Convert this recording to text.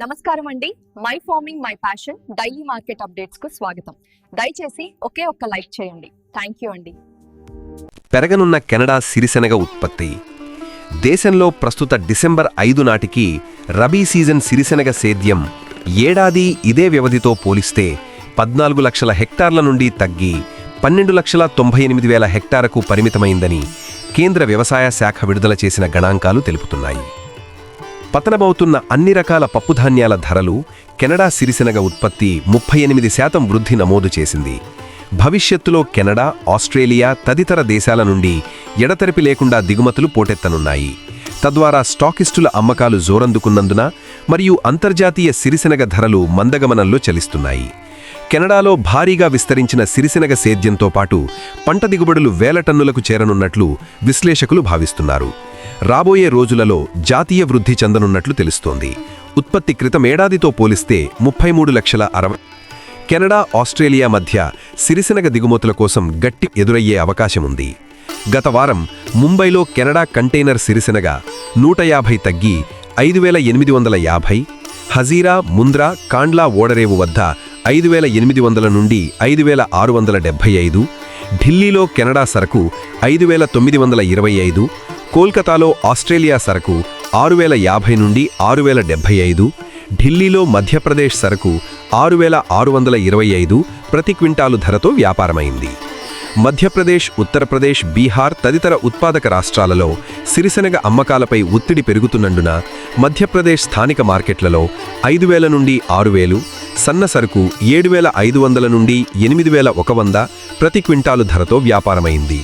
నమస్కారం అండి. My farming my passion daily market అప్డేట్స్కు స్వాగతం. దయచేసి ఒకే ఒక్క లైక్ చేయండి. థ్యాంక్ యూ అండి. పెరగనున్న కెనడా సిరిసెనగ ఉత్పత్తి. దేశంలో ప్రస్తుత డిసెంబర్ ఐదు నాటికి రబీ సీజన్ సిరిసెనగ సేద్యం ఏడాది ఇదే వ్యవధితో పోలిస్తే పద్నాలుగు లక్షల హెక్టార్ల నుండి తగ్గి పన్నెండు లక్షల తొంభై ఎనిమిది వేల హెక్టార్కు పరిమితమైందని కేంద్ర వ్యవసాయ శాఖ విడుదల చేసిన గణాంకాలు తెలుపుతున్నాయి. పతనమవుతున్న అన్ని రకాల పప్పుధాన్యాల ధరలు కెనడా సిరిసెనగ ఉత్పత్తి ముప్పై ఎనిమిది శాతం వృద్ధి నమోదు చేసింది. భవిష్యత్తులో కెనడా ఆస్ట్రేలియా తదితర దేశాల నుండి ఎడతెరిపి లేకుండా దిగుమతులు పోటెత్తనున్నాయి. తద్వారా స్టాకిస్టుల అమ్మకాలు జోరందుకున్నందున మరియు అంతర్జాతీయ సిరిసెనగ ధరలు మందగమనంలో చలిస్తున్నాయి. కెనడాలో భారీగా విస్తరించిన సిరిసెనగ సేద్యంతో పాటు పంట దిగుబడులు వేల టన్నులకు చేరనున్నట్లు విశ్లేషకులు భావిస్తున్నారు. రాబోయే రోజులలో జాతీయ వృద్ధి చెందనున్నట్లు తెలుస్తోంది. ఉత్పత్తి క్రితమేడాదితో పోలిస్తే ముప్పై మూడు లక్షల అరవై కెనడా ఆస్ట్రేలియా మధ్య సిరిసెనగ దిగుమతుల కోసం గట్టి ఎదురయ్యే అవకాశముంది. గత వారం ముంబైలో కెనడా కంటైనర్ సిరిసెనగ నూట యాభై తగ్గి ఐదు వేల ఎనిమిది వందల యాభై హజీరా ముంద్రా కాండ్లా ఓడరేవు వద్ద ఐదు వేల ఎనిమిది వందల నుండి ఐదు వేల ఆరు వందల డెబ్భై ఐదు ఢిల్లీలో కెనడా సరకు ఐదు వేల తొమ్మిది వందల ఇరవై ఐదు కోల్కతాలో ఆస్ట్రేలియా సరకు ఆరు వేల యాభై నుండి ఆరు వేల డెబ్బై ఐదు ఢిల్లీలో మధ్యప్రదేశ్ సరకు ఆరు వేల ఆరు వందల ఇరవై ఐదు ప్రతి క్వింటాలు ధరతో వ్యాపారమైంది. మధ్యప్రదేశ్ ఉత్తరప్రదేశ్ బీహార్ తదితర ఉత్పాదక రాష్ట్రాలలో సిరిసెనగ అమ్మకాలపై ఒత్తిడి పెరుగుతున్నందున మధ్యప్రదేశ్ స్థానిక మార్కెట్లలో ఐదు వేల నుండి ఆరు వేలు సన్న సరుకు ఏడు వేల ఐదు వందల నుండి ఎనిమిది వేల ఒక వంద ప్రతి క్వింటాలు ధరతో వ్యాపారమైంది.